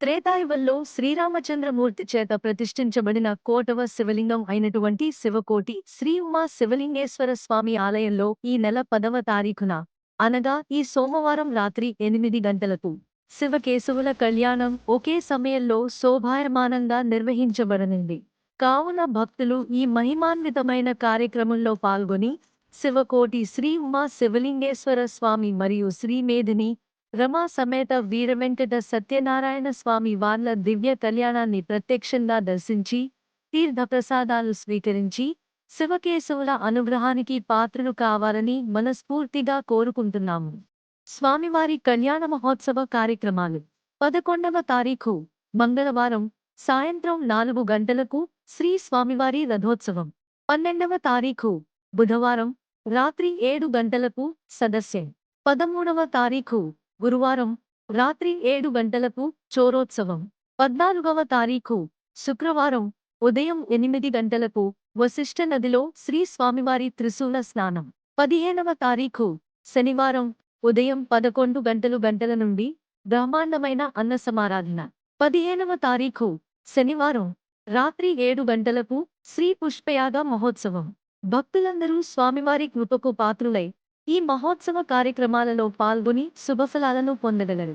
త్రేతాయుగంలో శ్రీరామచంద్రమూర్తి చేత ప్రతిష్ఠించబడిన కోటవ శివలింగం అయినటువంటి శివకోటి శ్రీ ఉమా శివలింగేశ్వర స్వామి ఆలయంలో ఈ నెల పదవ తారీఖున అనగా ఈ సోమవారం రాత్రి ఎనిమిది గంటలకు శివకేశవుల కళ్యాణం ఒకే సమయంలో శోభాయమానంగా నిర్వహించబడనుంది. కావున భక్తులు ఈ మహిమాన్వితమైన కార్యక్రమంలో పాల్గొని శివకోటి శ్రీ ఉమా శివలింగేశ్వర స్వామి మరియు శ్రీమేధిని రమా సమేత వీరవెంకట సత్యనారాయణ స్వామి వార్ల దివ్య కళ్యాణాన్ని ప్రత్యక్షంగా దర్శించి తీర్థప్రసాదాలు స్వీకరించి శివకేశవుల అనుగ్రహానికి పాత్రలు కావాలని మనస్ఫూర్తిగా కోరుకుంటున్నాము. స్వామివారి కళ్యాణ మహోత్సవ కార్యక్రమాలు పదకొండవ తారీఖు మంగళవారం సాయంత్రం నాలుగు గంటలకు శ్రీ స్వామివారి రథోత్సవం. పన్నెండవ తారీఖు బుధవారం రాత్రి ఏడు గంటలకు సదస్యం పదమూడవ తారీఖు గురువారం రాత్రి ఏడు గంటలకు చోరోత్సవం. పద్నాలుగవ తారీఖు శుక్రవారం ఉదయం ఎనిమిది గంటలకు వశిష్ఠ నదిలో శ్రీ స్వామివారి త్రిశూల స్నానం. పదిహేనవ తారీఖు శనివారం ఉదయం పదకొండు గంటలు గంటల నుండి బ్రహ్మాండమైన అన్న సమారాధన. పదిహేనవ తారీఖు శనివారం రాత్రి ఏడు గంటలకు శ్రీ పుష్పయాగ మహోత్సవం. భక్తులందరూ స్వామివారి కృపకు పాత్రులై ఈ మహోత్సవ కార్యక్రమాలలో పాల్గొని శుభఫలాలను పొందగలరు.